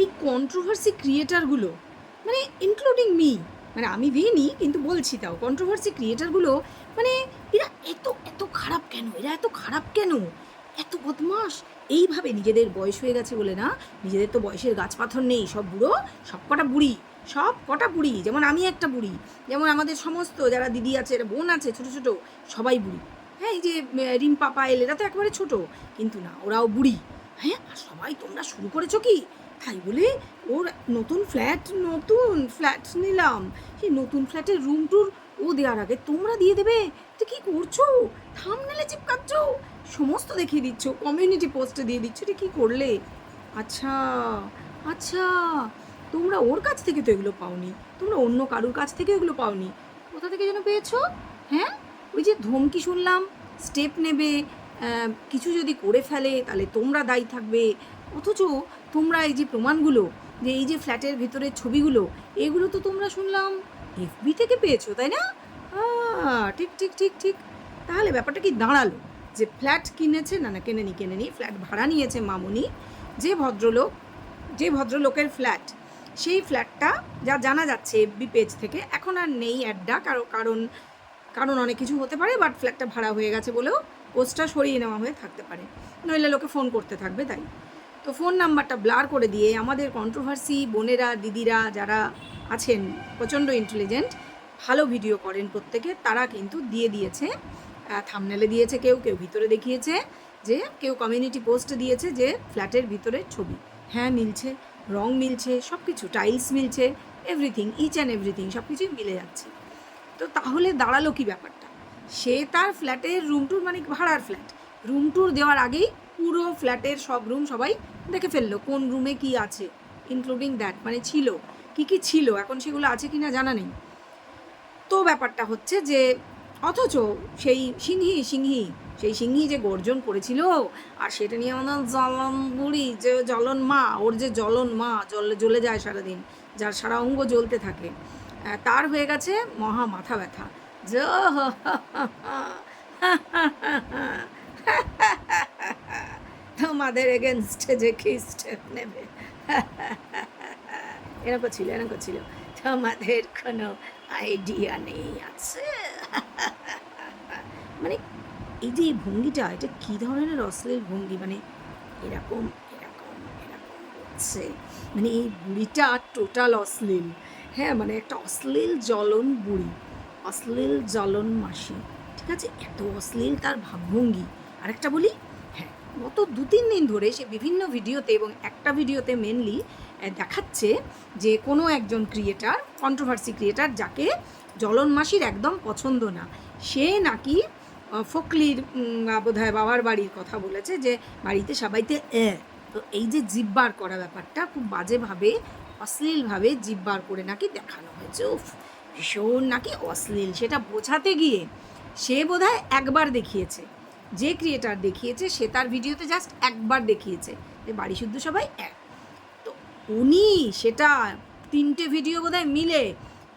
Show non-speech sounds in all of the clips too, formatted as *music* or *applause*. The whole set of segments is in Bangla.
এই কন্ট্রোভার্সি ক্রিয়েটারগুলো মানে ইনক্লুডিং মি মানে আমি ভিনি, কিন্তু বলছি তাও কন্ট্রোভার্সি ক্রিয়েটারগুলো মানে এরা এত এত খারাপ কেন? এরা এত খারাপ কেন? এত বদমাস এইভাবে নিজেদের বয়স হয়ে গেছে বলে না? নিজেদের তো বয়সের গাছ পাথর নেই, সব বুড়ো, সব কটা বুড়ি, সব কটা বুড়ি, যেমন আমি একটা বুড়ি, যেমন আমাদের সমস্ত যারা দিদি আছে বোন আছে, ছোট ছোট, সবাই বুড়ি। হ্যাঁ এই যে রিম্পা পায়েল, এরা তো একেবারে ছোট, কিন্তু না, ওরাও বুড়ি। হ্যাঁ আর সবাই তোমরা শুরু করেছ কি? তাই বলে ওর নতুন ফ্ল্যাট নতুন ফ্ল্যাট নিলাম। সেই নতুন ফ্ল্যাটের রুম টুর ও দেওয়ার আগে তোমরা দিয়ে দেবে? তো কি করছ? থামনেলে চিপকাচ্ছ? সমস্ত দেখিয়ে দিচ্ছ কমিউনিটি পোস্টে দিয়ে দিচ্ছ, এটা কী করলে? আচ্ছা আচ্ছা তোমরা ওর কাছ থেকে তো এগুলো পাওনি, তোমরা অন্য কারুর কাছ থেকে এগুলো পাওনি। কোথা থেকে যেন পেয়েছ? হ্যাঁ? ওই যে ধমকি শুনলাম স্টেপ নেবে কিছু যদি করে ফেলে, তাহলে তোমরা দায়ী থাকবে। অথচ তোমরা এই যে প্রমাণগুলো, যে এই যে ফ্ল্যাটের ভিতরের ছবিগুলো, এগুলো তো তোমরা শুনলাম এফবি থেকে পেয়েছ, তাই না? ঠিক ঠিক ঠিক ঠিক। তাহলে ব্যাপারটা কি দাঁড়াল? যে ফ্ল্যাট কিনেছে, না না, কেনেনি কেনেনি, ফ্ল্যাট ভাড়া নিয়েছে মামুনি, যে ভদ্রলোক, যে ভদ্রলোকের ফ্ল্যাট, সেই ফ্ল্যাটটা যা জানা যাচ্ছে এফবি পেজ থেকে, এখন আর নেই অ্যাডটা কারও, কারণ কারণ অনেক কিছু হতে পারে বাট ফ্ল্যাটটা ভাড়া হয়ে গেছে বলেও পোস্টটা সরিয়ে নেওয়া হয়ে থাকতে পারে। নইলে লোকে ফোন করতে থাকবে, তাই। তো ফোন নাম্বারটা ব্লার করে দিয়ে আমাদের কন্ট্রোভার্সি বোনেরা, দিদিরা যারা আছেন, প্রচণ্ড ইন্টেলিজেন্ট ভালো ভিডিও করেন প্রত্যেকে, তারা কিন্তু দিয়ে দিয়েছে থামনেলে দিয়েছে কেউ কেউ ভিতরে দেখিয়েছে যে, কেউ কমিউনিটি পোস্ট দিয়েছে যে ফ্ল্যাটের ভিতরে ছবি। হ্যাঁ মিলছে, রং মিলছে সব কিছু টাইলস মিলছে এভরিথিং ইচ অ্যান্ড এভরিথিং সব কিছুই মিলে যাচ্ছে। তো তাহলে দাঁড়াল কি ব্যাপারটা? সে তার ফ্ল্যাটের রুম টুর মানে ভাড়ার ফ্ল্যাট রুম ট্যুর দেওয়ার আগেই পুরো ফ্ল্যাটের সব রুম সবাই দেখে ফেলল কোন রুমে কি আছে ইনক্লুডিং দ্যাট মানে ছিল কি কি ছিল এখন সেগুলো আছে কি না জানা নেই তো ব্যাপারটা হচ্ছে যে অথচ সেই সিংহি সিংহি সেই সিংহি যে গর্জন করেছিল আর সেটা নিয়ে আমাদের জ্বলন বুড়ি যে জ্বলন মা ওর যে জ্বলন মা জলে জ্বলে যায় সারাদিন যার সারা অঙ্গ জ্বলতে থাকে তার হয়ে গেছে মহা মাথা ব্যথা যে তোমাদের এগেনস্টে যে কি স্টেপ নেবে। *laughs* এরকম ছিল এরকম ছিল। তোমাদের কোনো আইডিয়া নেই আছে। *laughs* মানে এই যে এই ভঙ্গিটা, এটা কী ধরনের অশ্লীল ভঙ্গি? মানে এরকম এরকম এরকম হচ্ছে। মানে এই বুড়িটা টোটাল অশ্লীল। হ্যাঁ মানে একটা অশ্লীল জ্বলন বুড়ি, অশ্লীল জ্বলন মাসি। ঠিক আছে? এত অশ্লীল তার ভাবভঙ্গি। আরেকটা বলি? গত দু তিন দিন ধরে সে বিভিন্ন ভিডিওতে এবং একটা ভিডিওতে মেনলি দেখাচ্ছে যে কোনো একজন ক্রিয়েটার কন্ট্রোভার্সি ক্রিয়েটার যাকে জলন মাসির একদম পছন্দ না, সে নাকি ফকলির বোধ হয় বাবার বাড়ির কথা বলেছে যে বাড়িতে সবাইতে এ, তো এই যে জিব্বার করা ব্যাপারটা খুব বাজেভাবে, অশ্লীলভাবে জিব্বার করে নাকি দেখানো হয়েছে। উফ, ভীষণ নাকি অশ্লীল। সেটা বোঝাতে গিয়ে সে বোধহয় একবার দেখিয়েছে। যে ক্রিয়েটার দেখিয়েছে, সে তার ভিডিওতে জাস্ট একবার দেখিয়েছে যে বাড়ি শুদ্ধ সবাই এক। তো উনি সেটা তিনটে ভিডিও বোধহয় মিলে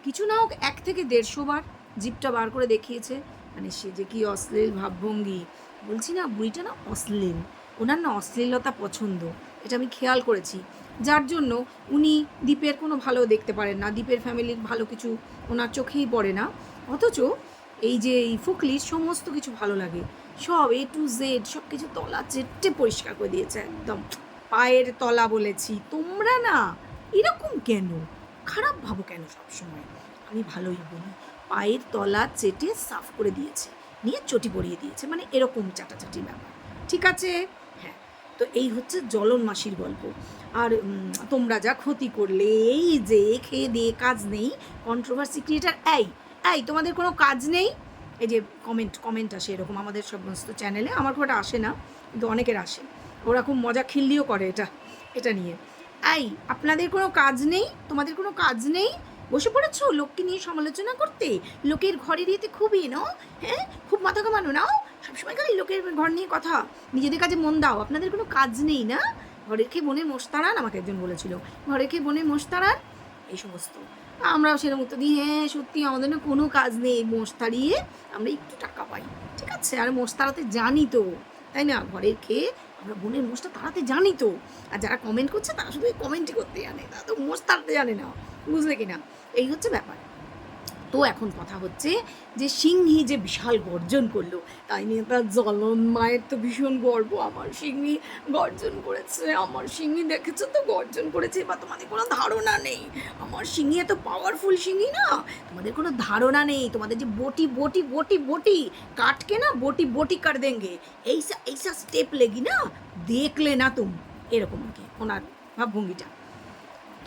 কিছু না হোক এক থেকে দেড়শো বার জিপটা বার করে দেখিয়েছে। মানে সে যে কি অশ্লীল ভাবভঙ্গি, বলছি না বুড়িটা না অশ্লীল, ওনার না অশ্লীলতা পছন্দ, এটা আমি খেয়াল করেছি। যার জন্য উনি দ্বীপের কোনো ভালো দেখতে পারেন না দ্বীপের ফ্যামিলির ভালো কিছু ওনার চোখেই পড়ে না। অথচ এই যে এই ফুকলির সমস্ত কিছু ভালো লাগে। সব এ টু জেড সব কিছু তলা চেটে পরিষ্কার করে দিয়েছে একদম। পায়ের তলা বলেছি, তোমরা না এরকম কেন? খারাপ ভাবো কেন সবসময়? আমি ভালোই বলি, পায়ের তলা চেটে সাফ করে দিয়েছে, নিয়ে চটি পরিয়ে দিয়েছে মানে এরকম চাটাচাটি ব্যাপার। ঠিক আছে? হ্যাঁ তো এই হচ্ছে জলন মাসির গল্প। আর তোমরা যা ক্ষতি করলে, এই যে, খেয়ে দিয়ে কাজ নেই কন্ট্রোভার্সি ক্রিয়েটার এই এই, তোমাদের কোনো কাজ নেই? এই যে কমেন্ট কমেন্ট আসে এরকম আমাদের সমস্ত চ্যানেলে আমার খুব আসে না, কিন্তু অনেকের আসে। ওরা খুব মজা খিল্লিও করে এটা এটা নিয়ে। এই, আপনাদের কোনো কাজ নেই? তোমাদের কোনো কাজ নেই? বসে পড়েছো? লোককে নিয়ে সমালোচনা করতে? লোকের ঘরের ইয়েতে খুবই নাও হ্যাঁ? খুব মাথা কামানো নাও সবসময় খালি লোকের ঘর নিয়ে কথা। নিজেদের কাজে মন দাও। আপনাদের কোনো কাজ নেই না? ঘরের খেয়ে বনে মোষ তাড়ান আমাকে একজন বলেছিল। ঘরের খেয়ে বনে মোষ তাড়ান এই সমস্ত। আমরাও সেরকম উত্তর দিই হ্যাঁ সত্যি আমাদের না কোনো কাজ নেই, মোষ তাড়িয়ে আমরা একটু টাকা পাই। ঠিক আছে? আর মোষ তাড়াতে জানি তো, তাই না? ঘরের খেয়ে আমরা বোনের মোষটা তাড়াতে জানি তো। আর যারা কমেন্ট করছে তারা শুধু কমেন্টই করতে জানে, তারা তো মোষ তাড়াতে জানে না, বুঝলে কিনা? এই হচ্ছে ব্যাপার। তো এখন কথা হচ্ছে যে সিংহী যে বিশাল গর্জন করল, তাই নিয়ে তার জ্বলন মায়ের তো ভীষণ গর্ব। আমার সিংহী গর্জন করেছে, আমার সিংহী দেখেছ তো গর্জন করেছে বা তোমাদের কোনো ধারণা নেই। আমার সিংহী এত পাওয়ারফুল সিংহী না, তোমাদের কোনো ধারণা নেই। তোমাদের যে বটি বটি বটি বটি, কাটকে না বটি বটি কাট দেঙ্গে। এইসা এইসা স্টেপ লেগি না, দেখলে না তুমি, এরকম আর কি ওনার ভাবভঙ্গিটা।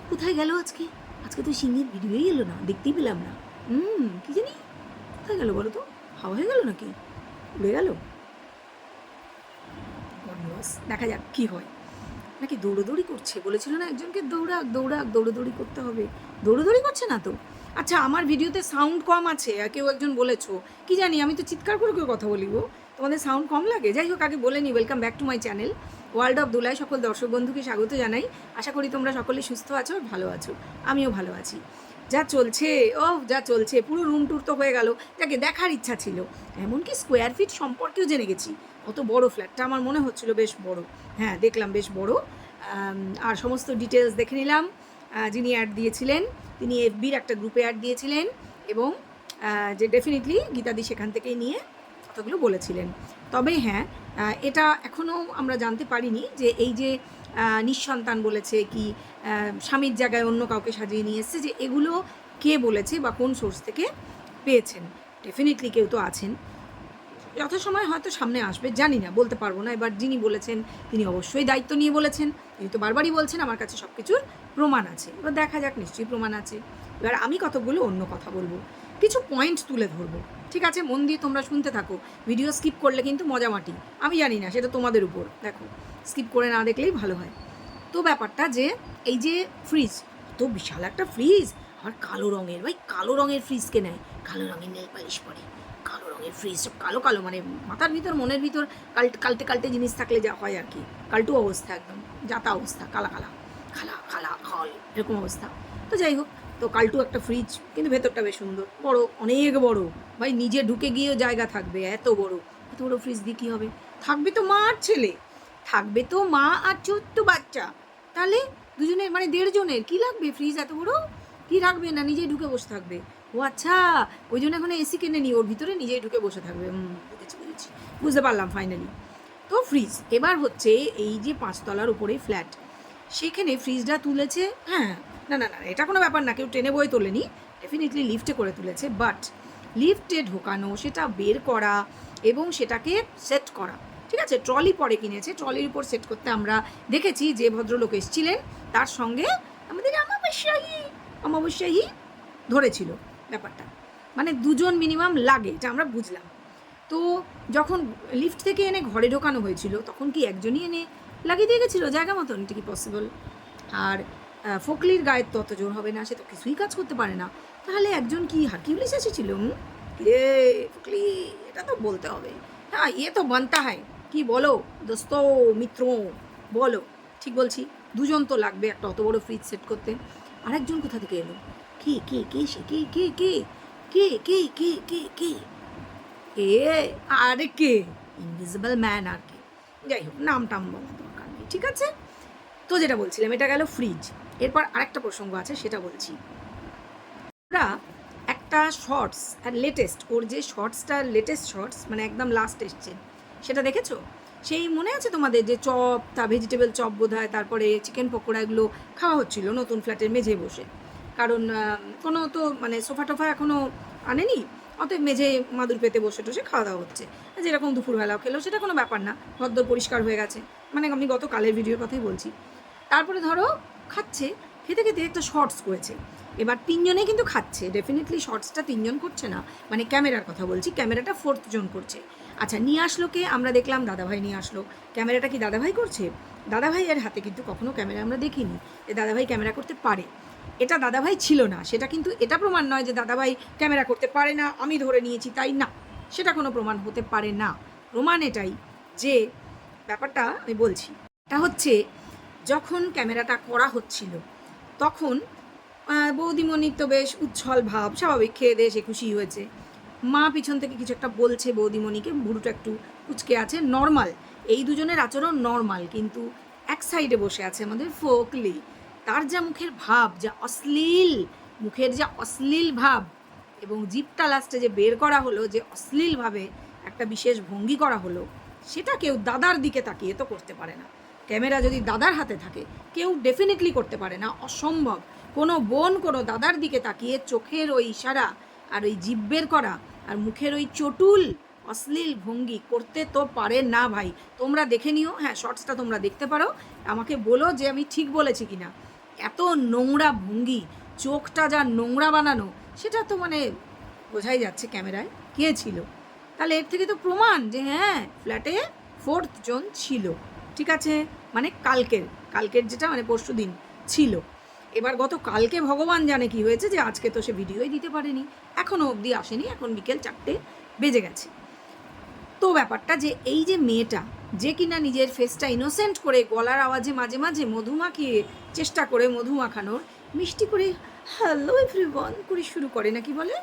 কোথায় গেল আজকে? আজকে তো সিংহের ভিডিওই এলো না, দেখতেই পেলাম না। হুম কি জানি? কোথায় গেল বলো তো? হাওয়া হয়ে গেল নাকি? উড়ে গেল? দেখা যাক কি হয়। নাকি দৌড়োদৌড়ি করছে? বলেছিল না একজনকে, দৌড়াক দৌড়াক, দৌড়োদৌড়ি করতে হবে। দৌড়োদৌড়ি করছে না তো? আচ্ছা আমার ভিডিওতে সাউন্ড কম আছে কেউ একজন বলেছ। কি জানি, আমি তো চিৎকার করে করে কথা বলি গো। তোমাদের সাউন্ড কম লাগে? যাই হোক, আগে বলে নিই welcome back to my channel world of Dolai সকল দর্শক বন্ধুকে স্বাগত জানাই। আশা করি তোমরা সকলে সুস্থ আছো আর ভালো আছো। আমিও ভালো আছি। যা চলছে, ও যা চলছে, পুরো রুম টুর তো হয়ে গেল। যাকে দেখার ইচ্ছা ছিল। এমনকি স্কোয়ার ফিট সম্পর্কেও জেনে গেছি। অত বড় ফ্ল্যাটটা আমার মনে হচ্ছিল বেশ বড়। হ্যাঁ দেখলাম বেশ বড়। আর সমস্ত ডিটেলস দেখে নিলাম। যিনি অ্যাড দিয়েছিলেন, তিনি এফবির একটা গ্রুপে অ্যাড দিয়েছিলেন এবং যে ডেফিনেটলি গীতাদি সেখান থেকেই নিয়ে কথাগুলো বলেছিলেন। তবে হ্যাঁ এটা এখনও আমরা জানতে পারিনি যে এই যে নিঃসন্তান বলেছে কি স্বামীর জায়গায় অন্য কাউকে সাজিয়ে নিয়ে এসছে যে এগুলো কে বলেছে বা কোন সোর্স থেকে পেয়েছেন? ডেফিনেটলি কেউ তো আছেন। যথাসময় হয়তো সামনে আসবে, জানি না, বলতে পারব না। এবার যিনি বলেছেন, তিনি অবশ্যই দায়িত্ব নিয়ে বলেছেন। তিনি তো বারবারই বলছেন, আমার কাছে সব কিছুর প্রমাণ আছে। এবার দেখা যাক, নিশ্চয়ই প্রমাণ আছে। এবার আমি কতগুলো অন্য কথা বলব? কিছু পয়েন্ট তুলে ধরবো। ঠিক আছে? মন দিয়ে তোমরা শুনতে থাকো। ভিডিও স্কিপ করলে কিন্তু মজামাটি আমি জানি না, সেটা তোমাদের উপর। দেখো স্কিপ করে না দেখলেই ভালো হয়। তো ব্যাপারটা যে, এই যে ফ্রিজ তো বিশাল একটা ফ্রিজ আর কালো রঙের, ভাই, কালো রঙের ফ্রিজকে নেয়? কালো রঙের নেল পালিশ পরে। কালো রঙের ফ্রিজ সব কালো কালো মানে মাথার ভিতর, মনের ভিতর কাল- কালটে কালটে জিনিস থাকলে যা হয় আর কি। কালটু অবস্থা একদম, যাতা অবস্থা, কালা কালা। খালা খালা, খল, এরকম অবস্থা। তো যাই হোক তো কালটু একটা ফ্রিজ কিন্তু ভেতরটা বেশ সুন্দর। বড়, অনেক বড়। ভাই, নিজে ঢুকে গিয়েও জায়গা থাকবে, এত বড়। এত বড় ফ্রিজ দিয়ে কী হবে? থাকবে তো মা আর ছেলে। থাকবে তো মা আর ছোট্ট বাচ্চা। তাহলে দুজনের মানে দেড়জনের, কি লাগবে ফ্রিজ এত বড়? কি রাখবে? না নিজেই ঢুকে বসে থাকবে? ও আচ্ছা ওই জন্য এখন এসি কিনে নি ওর ভিতরে নিজেই ঢুকে বসে থাকবে। বুঝেছি বুঝেছি। বুঝতে পারলাম ফাইনালি তো ফ্রিজ এবার হচ্ছে এই যে পাঁচতলার উপরে ফ্ল্যাট সেখানে ফ্রিজটা তুলেছে হ্যাঁ না না না, এটা কোনো ব্যাপার না, কেউ ট্রেনে বই তোলেনি ডেফিনেটলি লিফটে করে তুলেছে বাট লিফটে ঢোকানো, সেটা বের করা এবং সেটাকে সেট করা, ঠিক আছে? ট্রলি পরে কিনেছে, ট্রলির উপর সেট করতে আমরা দেখেছি যে ভদ্রলোক এসেছিলেন, তার সঙ্গে আমাদের আমাবস্যায়ী অমাবস্যায়ী ধরেছিল ব্যাপারটা মানে দুজন মিনিমাম লাগে, এটা আমরা বুঝলাম। তো যখন লিফট থেকে এনে ঘরে ঢোকানো হয়েছিল, তখন কি একজনই এনে লাগিয়ে দিয়ে গেছিল? জায়গা মতন, এটা কি পসিবল আর ফকলির গায়ের তো অত জোর হবে না, সে তো কিছুই কাজ করতে পারে না। তাহলে একজন কি হারকিউলিস এসেছিল? রে ফকলি, এটা তো বলতে হবে। হ্যাঁ ইয়ে তো বানতা হয়। কি বলো, দোস্ত, মিত্র, বলো। ঠিক বলছি, দুজন তো লাগবে একটা অত বড় ফ্রিজ সেট করতে। আরেকজন কোথা থেকে এলো? কে কে কে সে? কে কে কে? কে কে কে কে কে? এ, আর কে? ইনভিজিবল ম্যান আর কে? যাই হোক নাম টাম বলা দরকার নেই, ঠিক আছে? তো যেটা বলছিলাম, এটা গেল ফ্রিজ এরপর আরেকটা প্রসঙ্গ আছে, সেটা বলছি। ওরা একটা শর্টস আর লেটেস্ট ওর যে শর্টসটা লেটেস্ট শর্টস মানে একদম লাস্ট এসছে, সেটা দেখেছ? সেই মনে আছে তোমাদের যে চপ, তা ভেজিটেবল চপ বোধ হয় তারপরে চিকেন পকোড়া এগুলো খাওয়া হচ্ছিল নতুন ফ্ল্যাটের মেঝে বসে। কারণ কোনো তো মানে সোফা টোফা এখনও আনেনি, অতএব মেঝে মাদুর পেতে বসে টসে খাওয়া দাওয়া হচ্ছে। যেরকম দুপুরবেলাও খেলো, সেটা কোনো ব্যাপার না ভদ্র পরিষ্কার হয়ে গেছে। মানে আমি গত কালের ভিডিওর কথাই বলছি তারপরে ধরো খাচ্ছে, খেতে খেতে একটা শর্টস করেছে। এবার তিনজনে কিন্তু খাচ্ছে ডেফিনেটলি শর্টসটা তিনজন করছে না। মানে ক্যামেরার কথা বলছি, ক্যামেরাটা ফোর্থ জন করছে। আচ্ছা নিয়ে আসলো কে? আমরা দেখলাম দাদাভাই নিয়ে আসলো। ক্যামেরাটা কি দাদাভাই করছে? দাদাভাই এর হাতে কিন্তু কখনো ক্যামেরা আমরা দেখিনি। যে দাদাভাই ক্যামেরা করতে পারে। এটা দাদাভাই ছিল না, সেটা কিন্তু এটা প্রমাণ নয় যে দাদাভাই ক্যামেরা করতে পারে না, আমি ধরে নিয়েছি তাই না। সেটা কোনো প্রমাণ হতে পারে না। প্রমাণ এটাই যে ব্যাপারটা আমি বলছি। এটা হচ্ছে যখন ক্যামেরাটা করা হচ্ছিল তখন আহ, বৌদিমণির তো বেশ উচ্ছল ভাব স্বাভাবিক খেয়ে দিয়ে সে খুশি হয়েছে। মা পিছন থেকে কিছু একটা বলছে বৌদিমণিকে বুড়োটা একটু কুচকে আছে নর্মাল এই দুজনের আচরণ নর্মাল কিন্তু এক সাইডে বসে আছে আমাদের ফোকলি। তার যা মুখের ভাব যা অশ্লীল মুখের যা অশ্লীল ভাব এবং জিপটা লাস্টে যে বের করা হলো যে অশ্লীলভাবে একটা বিশেষ ভঙ্গি করা হলো সেটা কেউ দাদার দিকে তাকিয়ে তো করতে পারে না। ক্যামেরা যদি দাদার হাতে থাকে, কেউ ডেফিনেটলি করতে পারে না, অসম্ভব। কোনো বোন কোনো দাদার দিকে তাকিয়ে চোখের ওই ইশারা আর ওই জিভ বের করা আর মুখের ওই চটুল, অশ্লীল ভঙ্গি করতে তো পারে না ভাই। তোমরা দেখে নিও হ্যাঁ শর্টসটা তোমরা দেখতে পারো। আমাকে বলো যে আমি ঠিক বলেছি কি না এত নোংরা ভঙ্গি, চোখটা যা নোংরা বানানো, সেটা তো মানে বোঝাই যাচ্ছে ক্যামেরায়। কে ছিল? তাহলে এর থেকে তো প্রমাণ যে হ্যাঁ ফ্ল্যাটে ফোর্থ জন ছিল। ঠিক আছে? মানে কালকের কালকের যেটা মানে পরশু দিন ছিল। এবার গত কালকে ভগবান জানে কি হয়েছে যে আজকে তো সে ভিডিওই দিতে পারেনি। এখনও অবধি আসেনি, এখন বিকেল চারটে বেজে গেছে। তো ব্যাপারটা যে এই যে মেয়েটা, যে কিনা নিজের ফেসটা ইনোসেন্ট করে গলার আওয়াজে মাঝে মাঝে মধু মাখিয়ে চেষ্টা করে মধু মাখানোর, মিষ্টি করে হ্যালো এভরিওয়ান করে শুরু করে, নাকি বলে?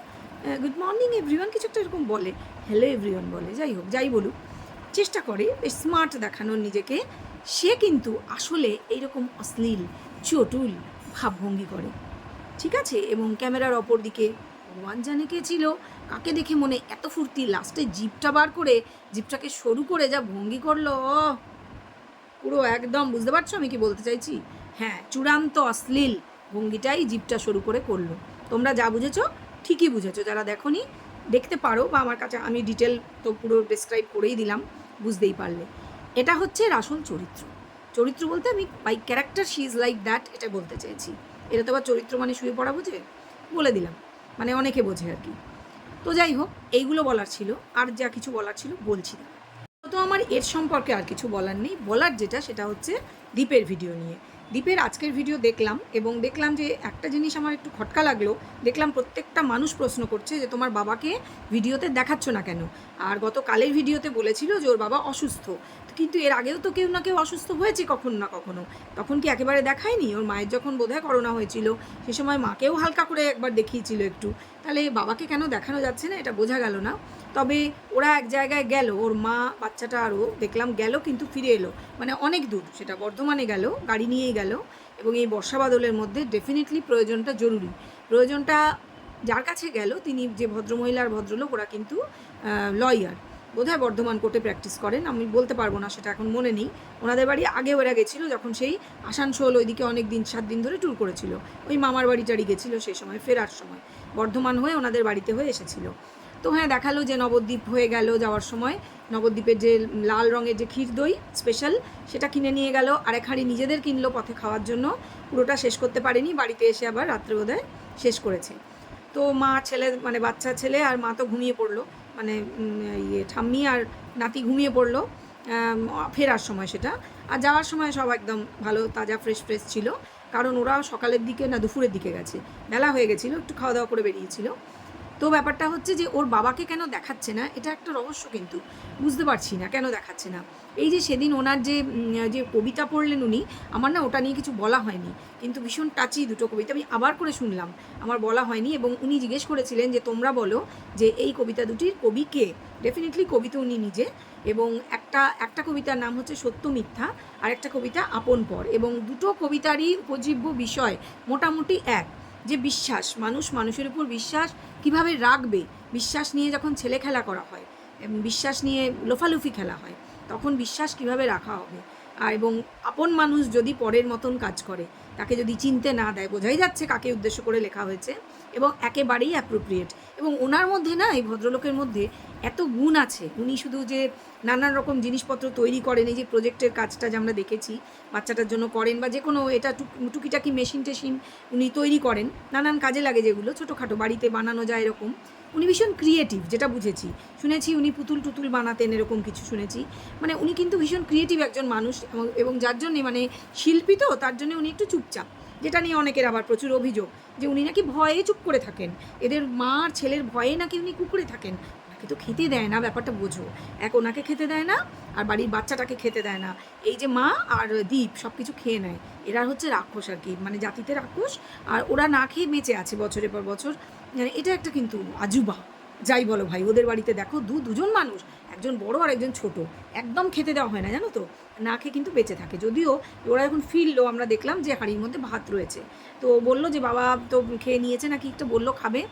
গুড মর্নিং এভরিওয়ান কিছু একটা এরকম বলে। হ্যালো এভরিওয়ান বলে, যাই হোক, যাই বলুক। চেষ্টা করে বেশ স্মার্ট দেখানোর নিজেকে। সে কিন্তু আসলে এইরকম অশ্লীল, চটুল ভাবভঙ্গি করে। ঠিক আছে? এবং ক্যামেরার অপর দিকে ভগবান জানে কে ছিল, কাকে দেখে মনে এত ফুর্তি লাস্টে জিপটা বার করে, জিপটাকে সরু করে যা ভঙ্গি করল। পুরো একদম, বুঝতে পারছ আমি কি বলতে চাইছি? হ্যাঁ চূড়ান্ত অশ্লীল ভঙ্গিটাই জিপটা শুরু করে করল। তোমরা যা বুঝেছ, ঠিকই বুঝেছ। যারা দেখোনি দেখতে পারো বা আমার কাছে আমি ডিটেল তো পুরো ডেসক্রাইব করেই দিলাম, বুঝতেই পারলে। এটা হচ্ছে আসল চরিত্র। চরিত্র বলতে আমি by character she is like that এটা বলতে চেয়েছি। এটা তো আবার চরিত্র মানে শুয়ে পড়া বোঝে? বলে দিলাম। মানে অনেকে বোঝে আর কি। তো যাই হোক, এইগুলো বলার ছিল। আর যা কিছু বলার ছিল, বলছি না। তো আমার এর সম্পর্কে আর কিছু বলার নেই। বলার যেটা, সেটা হচ্ছে দ্বীপের ভিডিও নিয়ে। দ্বীপের আজকের ভিডিও দেখলাম এবং দেখলাম যে একটা জিনিস আমার একটু খটকা লাগল। দেখলাম প্রত্যেকটা মানুষ প্রশ্ন করছে যে তোমার বাবাকে ভিডিওতে দেখাচ্ছ না কেন? আর গত কালের ভিডিওতে বলেছিল যে ওর বাবা অসুস্থ। কিন্তু এর আগেও তো কেউ না কেউ অসুস্থ হয়েছে কখনো না কখনো। তখন কি একেবারে দেখায়নি? ওর মায়ের যখন বোধহয় করোনা হয়েছিল, সে সময় মাকেও হালকা করে একবার দেখিয়েছিল একটু। তাহলে বাবাকে কেন দেখানো যাচ্ছে না? এটা বোঝা গেল না। তবে ওরা এক জায়গায় গেল, ওর মা, বাচ্চাটা আরও দেখলাম গেল কিন্তু ফিরে এলো। মানে অনেক দূর, সেটা বর্ধমানে গেল, গাড়ি নিয়েই গেল এবং এই বর্ষা বাদলের মধ্যে ডেফিনেটলি প্রয়োজনটা জরুরি। প্রয়োজনটা যার কাছে গেল, তিনি যে ভদ্রমহিলার ভদ্রলোক, ওরা কিন্তু লয়ার বোধহয় বর্ধমান কোর্টে প্র্যাকটিস করেন, আমি বলতে পারব না, সেটা এখন মনে নেই। ওনাদের বাড়ি আগে ওরা গেছিল যখন সেই আসানসোল ওইদিকে অনেক দিন, সাত দিন ধরে ট্যুর করেছিল। ওই মামার বাড়ি টাড়ি গেছিল সেই সময়, ফেরার সময়। বর্ধমান হয়ে ওনাদের বাড়িতে হয়ে এসেছিল। তো হ্যাঁ দেখাল যে নবদ্বীপ হয়ে গেল যাওয়ার সময়। নবদ্বীপের যে লাল রঙের যে ক্ষীর দই স্পেশাল সেটা কিনে নিয়ে গেল। আরেক হাঁড়ি নিজেদের কিনলো পথে খাওয়ার জন্য। পুরোটা শেষ করতে পারেনি, বাড়িতে এসে আবার রাত্রে বোধহয় শেষ করেছে। তো মা, ছেলে মানে বাচ্চা, ছেলে আর মা তো ঘুমিয়ে পড়ল। মানে ইয়ে ঠাম্মি আর নাতি ঘুমিয়ে পড়ল। ফেরার সময় সেটা। আর যাওয়ার সময় সব একদম ভালো, তাজা ফ্রেশ ফ্রেশ ছিল। কারণ ওরা সকালের দিকে না দুপুরের দিকে গেছে। বেলা হয়ে গেছিল, একটু খাওয়া দাওয়া করে বেরিয়েছিল। তো ব্যাপারটা হচ্ছে যে ওর বাবাকে কেন দেখাচ্ছে না? এটা একটা রহস্য কিন্তু। বুঝতে পারছি না কেন দেখাচ্ছে না। এই যে সেদিন ওনার যে যে কবিতা পড়লেন উনি, আমার না ওটা নিয়ে কিছু বলা হয়নি। কিন্তু ভীষণ টাচি দুটো কবিতা। আমি আবার করে শুনলাম। আমার বলা হয়নি এবং উনি জিজ্ঞেস করেছিলেন যে, তোমরা বলো যে এই কবিতা দুটির কবি কে? ডেফিনেটলি কবি তো উনি নিজে। এবং একটা একটা কবিতার নাম হচ্ছে সত্য মিথ্যা আর একটা কবিতা আপন পর। এবং দুটো কবিতারই উপজীব্য বিষয় মোটামুটি এক। যে বিশ্বাস, মানুষ মানুষের উপর বিশ্বাস কীভাবে রাখবে? বিশ্বাস নিয়ে যখন ছেলে খেলা করা হয় বিশ্বাস নিয়ে লোফালুফি খেলা হয়, তখন বিশ্বাস কীভাবে রাখা হবে? আর এবং আপন মানুষ যদি পরের মতন কাজ করে, তাকে যদি চিনতে না দেয়, বোঝাই যাচ্ছে কাকে উদ্দেশ্য করে লেখা হয়েছে, এবং একেবারেই অ্যাপ্রোপ্রিয়েট এবং ওনার মধ্যে না, এই ভদ্রলোকের মধ্যে এত গুণ আছে। উনি শুধু যে নানান রকম জিনিসপত্র তৈরি করেন, এই যে প্রজেক্টের কাজটা যে আমরা দেখেছি, বাচ্চাটার জন্য করেন বা যে কোনো এটা টুক- টুকিটাকি মেশিন টেশিন উনি তৈরি করেন। নানান কাজে লাগে যেগুলো, ছোটোখাটো বাড়িতে বানানো যায় এরকম। উনি ভীষণ ক্রিয়েটিভ যেটা বুঝেছি। শুনেছি উনি পুতুল টুতুল বানাতেন এরকম কিছু শুনেছি। মানে উনি কিন্তু ভীষণ ক্রিয়েটিভ একজন মানুষ এবং যার জন্যে মানে শিল্পী তো, তার জন্য উনি একটু চুপচাপ। যেটা নিয়ে অনেকের আবার প্রচুর অভিযোগ, যে উনি নাকি ভয়ে চুপ করে থাকেন। এদের মা আর ছেলের ভয়ে নাকি উনি কুকুরে থাকেন। ওনাকে তো খেতে দেয় না, ব্যাপারটা বোঝো। এক ওনাকে খেতে দেয় না, আর বাড়ির বাচ্চাটাকে খেতে দেয় না। এই যে মা আর দ্বীপ সব কিছু খেয়ে নেয়। এরা হচ্ছে রাক্ষস আর কি মানে জাতিতে রাক্ষস, আর ওরা না খেয়ে বেঁচে আছে বছরের পর বছর। মানে এটা একটা কিন্তু আজুবা। যাই বলো ভাই, ওদের বাড়িতে দেখো দু দুজন মানুষ একজন বড় আর একজন ছোট। একদম খেতে দেওয়া হয় না, জানো তো? না খেয়ে কিন্তু বেঁচে থাকে। যদিও ওরা এখন ফিরলো, আমরা দেখলাম যে হাঁড়ির মধ্যে ভাত রয়েছে। তো বলল যে বাবা তো খেয়ে নিয়েছে নাকি একটা বলল খাবে,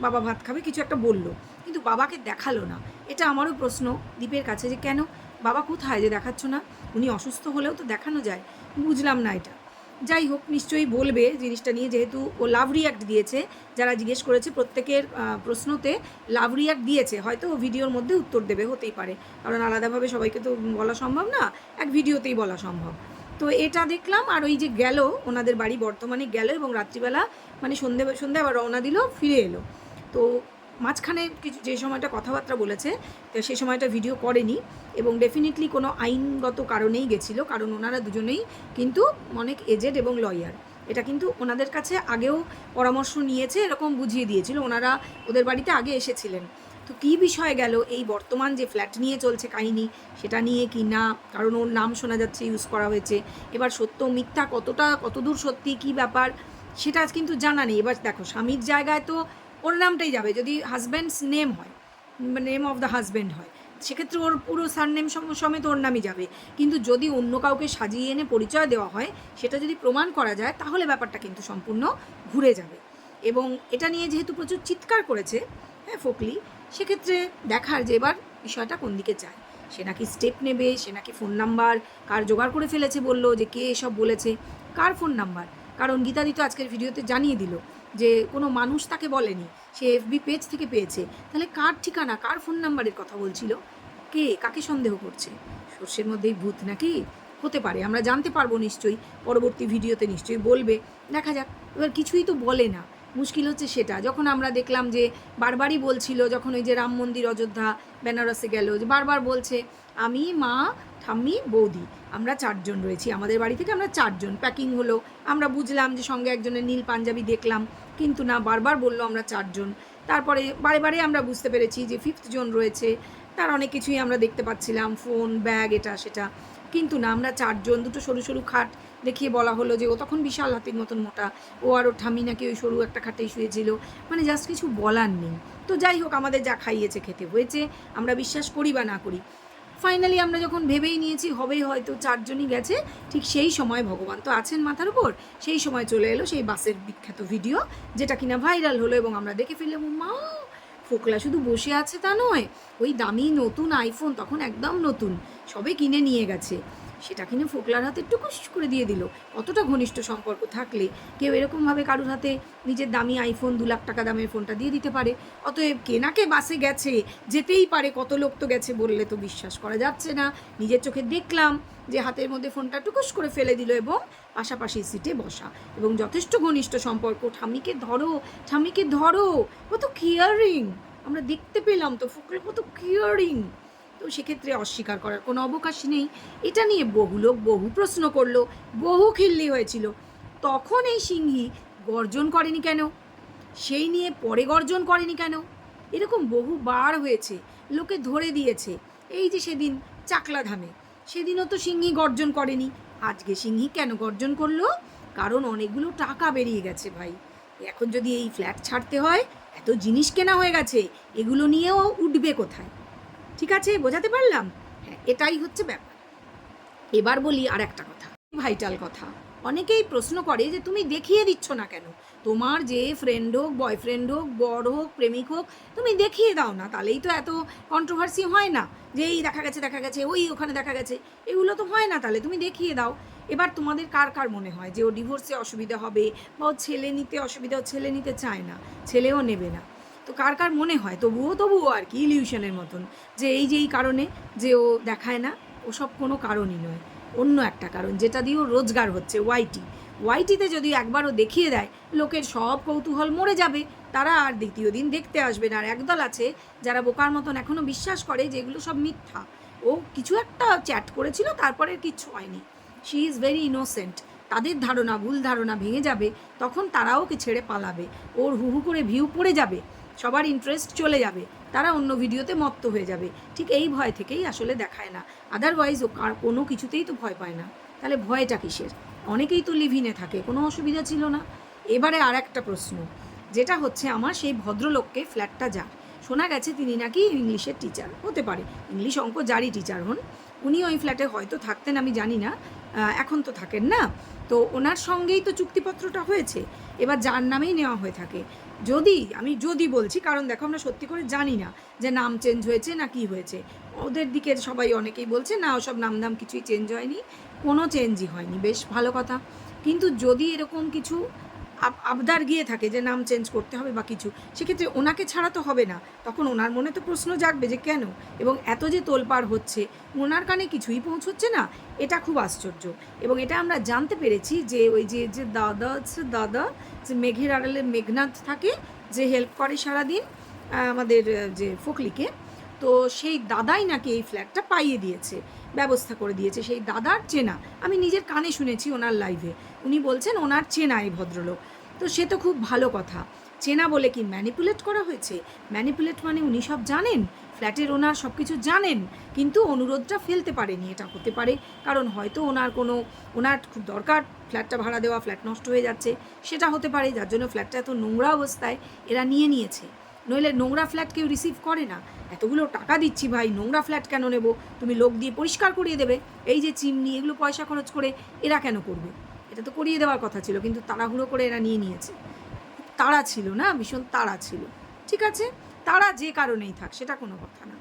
বাবা ভাত খাবে, কিছু একটা বলল। কিন্তু বাবাকে দেখাল না। এটা আমারও প্রশ্ন দীপের কাছে যে কেন? বাবা কোথায়? যে দেখাচ্ছ না? উনি অসুস্থ হলেও তো দেখানো যায়। বুঝলাম না এটা। যাই হোক, নিশ্চয়ই বলবে জিনিসটা নিয়ে, যেহেতু ও লাভ রিয়াক্ট দিয়েছে। যারা জিজ্ঞেস করেছে প্রত্যেকের প্রশ্নতে লাভ রিয়াক্ট দিয়েছে, হয়তো ও ভিডিওর মধ্যে উত্তর দেবে, হতেই পারে। কারণ আলাদাভাবে সবাইকে তো বলা সম্ভব না, এক ভিডিওতেই বলা সম্ভব। তো এটা দেখলাম, আর ওই যে গেল, ওনাদের বাড়ি বর্তমানে গেল এবং রাত্রিবেলা মানে সন্ধে সন্ধে আবার রওনা দিল, ফিরে এলো। তো মাঝখানে কিছু যে সময়টা কথাবার্তা বলেছে সেই সময়টা ভিডিও করেনি এবং ডেফিনেটলি কোনো আইনগত কারণেই গেছিল, কারণ ওনারা দুজনেই কিন্তু অনেক এজেড এবং লয়ার এটা কিন্তু ওনাদের কাছে আগেও পরামর্শ নিয়েছে, এরকম বুঝিয়ে দিয়েছিল, ওনারা ওদের বাড়িতে আগে এসেছিলেন। তো কী বিষয়ে গেল, এই বর্তমান যে ফ্ল্যাট নিয়ে চলছে কাহিনী, সেটা নিয়ে কি না, কারণ ওর নাম শোনা যাচ্ছে ইউজ করা হয়েছে। এবার সত্য, মিথ্যা কতটা, কতদূর সত্যি, কী ব্যাপার, সেটা কিন্তু জানা নেই। এবার দেখো, স্বামীর জায়গায় তো ওর নামটাই যাবে, যদি হাজব্যান্ডস নেম হয় নেম অফ দ্য হাজব্যান্ড হয়, সেক্ষেত্রে ওর পুরো সারনেম সমেত ওর নামই যাবে। কিন্তু যদি অন্য কাউকে সাজিয়ে এনে পরিচয় দেওয়া হয়, সেটা যদি প্রমাণ করা যায়, তাহলে ব্যাপারটা কিন্তু সম্পূর্ণ ঘুরে যাবে। এবং এটা নিয়ে যেহেতু প্রচুর চিৎকার করেছে হ্যাঁ ফোকলি, সেক্ষেত্রে দেখার যে এবার বিষয়টা কোন দিকে যায়। সে নাকি স্টেপ নেবে, সে নাকি ফোন নাম্বার কার জোগাড় করে ফেলেছে বলল যে কে এসব বলেছে, কার ফোন নাম্বার কারণ গীতাদি তো আজকের ভিডিওতে জানিয়ে দিল যে কোনো মানুষ তাকে বলেনি, সে এফবি পেজ থেকে পেয়েছে। তাহলে কার ঠিকানা, কার ফোন নাম্বারের কথা বলছিল? কে, কাকে সন্দেহ করছে? সর্ষের মধ্যেই ভূত নাকি? হতে পারে, আমরা জানতে পারব নিশ্চয়ই, পরবর্তী ভিডিওতে নিশ্চয়ই বলবে। দেখা যাক, এবার কিছুই তো বলে না। মুশকিল হচ্ছে সেটা। যখন আমরা দেখলাম যে বারবারই বলছিল, যখন ওই যে রাম মন্দির, অযোধ্যা, বেনারসে গেল, যে বারবার বলছে, আমি, মা, ঠাম্মি, বৌদি, আমরা চারজন রয়েছি, আমাদের বাড়ি থেকে আমরা চারজন প্যাকিং হলো। আমরা বুঝলাম যে সঙ্গে একজনের নীল পাঞ্জাবি দেখলাম, কিন্তু না, বারবার বলল আমরা চারজন। তারপরে বারে বারে আমরা বুঝতে পেরেছি যে ফিফথ জন রয়েছে, তার অনেক কিছুই আমরা দেখতে পাচ্ছিলাম ফোন ব্যাগ এটা, সেটা। কিন্তু না, আমরা চারজন, দুটো সরু সরু খাট দেখিয়ে বলা হলো যে ও তখন বিশাল হাতির মতন মোটা। ও আর ওর ঠাম্মি নাকি ওই সরু একটা খাটেই শুয়েছিল। মানে জাস্ট কিছু বলার নেই। তো যাই হোক, আমাদের যা খাইয়েছে খেতে হয়েছে, আমরা বিশ্বাস করি বা না করি। ফাইনালি আমরা যখন ভেবেই নিয়েছি, হবেই হয়তো চারজনই গেছে, ঠিক সেই সময় ভগবান তো আছেন মাথার উপর, সেই সময় চলে এলো সেই বাসের বিখ্যাত ভিডিও যেটা কিনা ভাইরাল হলো এবং আমরা দেখে ফেললাম মা ফোকলা শুধু বসে আছে তা নয়, ওই দামি নতুন আইফোন তখন একদম নতুন, সবে কিনে নিয়ে গেছে। সেটা কিনে ফোকলার হাতে টুকুস করে দিয়ে দিল। কতটা ঘনিষ্ঠ সম্পর্ক থাকলে কেউ এরকমভাবে কারোর হাতে নিজের দামি আইফোন দু লাখ টাকা দামের ফোনটা দিয়ে দিতে পারে। অতএব কেনাকে বাসে গেছে, যেতেই পারে, কত লোক তো গেছে বললে তো বিশ্বাস করা যাচ্ছে না। নিজের চোখে দেখলাম যে হাতের মধ্যে ফোনটা টুকুস করে ফেলে দিল এবং পাশাপাশি সিটে বসা এবং যথেষ্ট ঘনিষ্ঠ সম্পর্ক। ঠামিকে ধরো, ঠাম্মিকে ধরো, কত কেয়ারিং আমরা দেখতে পেলাম তো ফোকলা কত কেয়ারিং তো সেক্ষেত্রে অস্বীকার করার কোনো অবকাশ নেই। এটা নিয়ে বহু লোক বহু প্রশ্ন করল, বহু খিল্লি হয়েছিল। তখন এই সিংহী গর্জন করেনি কেন? সেই নিয়ে পরে গর্জন করেনি কেন? এরকম বহুবার হয়েছে, লোকে ধরে দিয়েছে। এই যে সেদিন চাকলা ধামে সেদিনও তো সিংহী গর্জন করেনি। আজকে সিংহী কেন গর্জন করল? কারণ অনেকগুলো টাকা বেরিয়ে গেছে ভাই। এখন যদি এই ফ্ল্যাট ছাড়তে হয়, এত জিনিস কেনা হয়ে গেছে, এগুলো নিয়েও উঠবে কোথায়? ঠিক আছে, বোঝাতে পারলাম? হ্যাঁ এটাই হচ্ছে ব্যাপার। এবার বলি আর একটা কথা, ভাইটাল কথা। অনেকেই প্রশ্ন করে যে তুমি দেখিয়ে দিচ্ছ না কেন? তোমার যে ফ্রেন্ড হোক বয়ফ্রেন্ড হোক, বড় হোক, প্রেমিক হোক, তুমি দেখিয়ে দাও না, তাহলেই তো এত কন্ট্রোভার্সি হয় না যে এই দেখা গেছে দেখা গেছে, ওই ওখানে দেখা গেছে, এগুলো তো হয় না তাহলে তুমি দেখিয়ে দাও। এবার তোমাদের কার কার মনে হয় যে ও ডিভোর্সে অসুবিধা হবে বা ও ছেলে নিতে অসুবিধা, ও ছেলে নিতে চায় না, ছেলেও নেবে না। তো কার কার মনে হয়? তবুও তবুও আর কি ইলিউশনের মতন। যে এই যে এই কারণে যে ও দেখায় না ওসব কোনো কারণই নয়। অন্য একটা কারণ, যেটা দিয়েও রোজগার হচ্ছে ওয়াইটি ওয়াইটিতে যদি একবারও দেখিয়ে দেয়, লোকের সব কৌতূহল মরে যাবে। তারা আর দ্বিতীয় দিন দেখতে আসবে না। আর একদল আছে যারা বোকার মতন এখনও বিশ্বাস করে যে এগুলো সব মিথ্যা। ও কিছু একটা চ্যাট করেছিল, তারপরে কিচ্ছু হয়নি। শি ইজ ভেরি ইনোসেন্ট তাদের ধারণা, ভুল ধারণা ভেঙে যাবে, তখন তারাও ওকে ছেড়ে পালাবে। ওর হু হু করে ভিউ পড়ে যাবে। সবার ইন্টারেস্ট চলে যাবে। তারা অন্য ভিডিওতে মত্ত হয়ে যাবে। ঠিক এই ভয় থেকেই আসলে দেখায় না। আদারওয়াইজ ও কোনো কিছুতেই তো ভয় পায় না। তাহলে ভয়টা কিসের? অনেকেই তো লিভিনে থাকে, কোনো অসুবিধা ছিল না। এবারে আর একটা প্রশ্ন, যেটা হচ্ছে আমার সেই ভদ্রলোককে ফ্ল্যাটটা যার। শোনা গেছে তিনি নাকি ইংলিশের টিচার হতে পারে। ইংলিশ অঙ্ক যারই টিচার হন। উনি ওই ফ্ল্যাটে হয়তো থাকতেন, আমি জানি না। এখন তো থাকেন না। তো ওনার সঙ্গেই তো চুক্তিপত্রটা হয়েছে। এবার যার নামেই নেওয়া হয়ে থাকে। যদি, আমি যদি বলছি, কারণ দেখো আমরা সত্যি করে জানি না যে নাম চেঞ্জ হয়েছে না কি হয়েছে। ওদের দিকে সবাই অনেকেই বলছে, না, ওসব নাম নাম কিছুই চেঞ্জ হয়নি, কোনো চেঞ্জই হয়নি, বেশ ভালো কথা। কিন্তু যদি এরকম কিছু আবদার গিয়ে থাকে যে নাম চেঞ্জ করতে হবে বা কিছু। সেক্ষেত্রে ওনাকে ছাড়া তো হবে না। তখন ওনার মনে তো প্রশ্ন জাগবে যে কেন? এবং এত যে তোলপাড় হচ্ছে, ওনার কানে কিছুই পৌঁছচ্ছে না। এটা খুব আশ্চর্য। এবং এটা আমরা জানতে পেরেছি যে ওই যে যে দাদা দাদা, যে মেঘের আড়ালে মেঘনাথ থাকে, যে হেল্প করে সারাদিন আমাদের যে ফকলিকে। তো সেই দাদাই নাকি এই ফ্ল্যাটটা পাইয়ে দিয়েছে, ব্যবস্থা করে দিয়েছে। সেই দাদার চেনা। আমি নিজের কানে শুনেছি ওনার লাইভে উনি বলছেন, ওনার চেনা এই ভদ্রলোক। তো সে তো খুব ভালো কথা। চেনা বলে কি ম্যানিপুলেট করা হয়েছে? ম্যানিপুলেট মানে উনি সব জানেন? ফ্ল্যাটের ওনার সব কিছু জানেন? কিন্তু অনুরোধটা ফেলতে পারেনি, এটা হতে পারে। কারণ হয়তো ওনার কোনো, ওনার খুব দরকার ফ্ল্যাটটা ভাড়া দেওয়া, ফ্ল্যাট নষ্ট হয়ে যাচ্ছে। সেটা হতে পারে, যার জন্য ফ্ল্যাটটা এত নোংরা অবস্থায় এরা নিয়ে নিয়েছে। নইলে নোংরা ফ্ল্যাট কেউ রিসিভ করে না। এতগুলো টাকা দিচ্ছি ভাই, নোংরা ফ্ল্যাট কেন নেব? তুমি লোক দিয়ে পরিষ্কার করিয়ে দেবে। এই যে চিমনি, এগুলো পয়সা খরচ করে এরা কেন করবে? এটা তো করিয়ে দেওয়ার কথা ছিল, কিন্তু তাড়াহুড়ো করে এরা নিয়ে নিয়েছে। তাড়া ছিল না, ভীষণ তাড়া ছিল। ঠিক আছে? তারা যে কারণেই থাক, সেটা কোনো কথা না।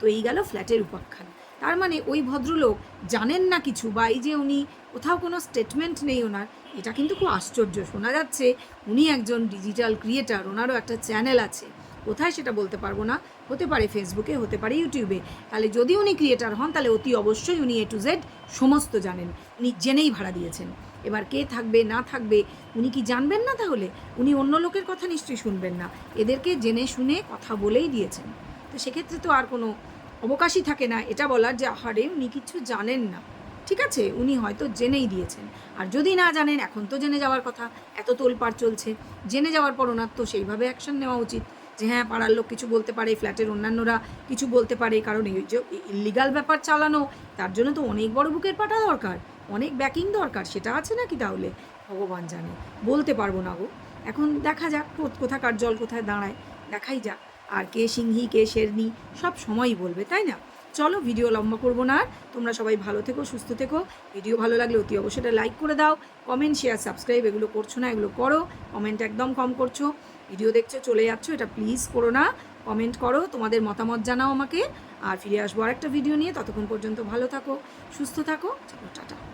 তো এই গেল ফ্ল্যাটের উপাখ্যান। তার মানে ওই ভদ্রলোক জানেন না কিছু, বা এই যে উনি কোথাও কোনো স্টেটমেন্ট নেই ওনার, এটা কিন্তু খুব আশ্চর্য। শোনা যাচ্ছে উনি একজন ডিজিটাল ক্রিয়েটার ওনারও একটা চ্যানেল আছে। কোথায় সেটা বলতে পারব না? হতে পারে ফেসবুকে হতে পারে ইউটিউবে তাহলে যদি উনি ক্রিয়েটার হন, তাহলে অতি অবশ্যই উনি এ টু জেড সমস্ত জানেন। উনি জেনেই ভাড়া দিয়েছেন। এবার কে থাকবে, না থাকবে, উনি কি জানবেন না তাহলে? উনি অন্য লোকের কথা নিশ্চয়ই শুনবেন না। এদেরকে জেনে শুনে কথা বলেই দিয়েছেন। তো সেক্ষেত্রে তো আর কোনো অবকাশই থাকে না। এটা বলার যে আহারে উনি কিছু জানেন না। ঠিক আছে? উনি হয়তো জেনেই দিয়েছেন। আর যদি না জানেন, এখন তো জেনে যাওয়ার কথা। এত তোলপাড় চলছে। জেনে যাওয়ার পর ওনার তো সেইভাবে অ্যাকশন নেওয়া উচিত। যে হ্যাঁ পাড়ার লোক কিছু বলতে পারে ফ্ল্যাটের অন্যান্যরা কিছু বলতে পারে। কারণ এই যে ইলিগাল ব্যাপার চালানো, তার জন্য তো অনেক বড় বুকের পাটা দরকার। অনেক ব্যাকিং দরকার, সেটা আছে নাকি তাহলে? ভগবান জানে। বলতে পারব না গো। এখন দেখা যাক কোথাকার, জল কোথায় দাঁড়ায়। দেখাই যাক, আর কে সিংহি, কে শেরনি সব সময়ই বলবে, তাই না? চলো ভিডিও লম্বা করব না আর। তোমরা সবাই ভালো থেকো, সুস্থ থেকো। ভিডিও ভালো লাগলে অতি অবশ্যই এটা লাইক করে দাও। কমেন্ট শেয়ার সাবস্ক্রাইব এগুলো করছ না, এগুলো করো। কমেন্ট একদম কম করছ। ভিডিও দেখছ, চলে যাচ্ছ, এটা প্লিজ করো না। কমেন্ট করো, তোমাদের মতামত জানাও আমাকে। আর ফিরে আসব আরেকটা ভিডিও নিয়ে। ততক্ষণ পর্যন্ত ভালো থাকো, সুস্থ থাকো। চলো, টাটা।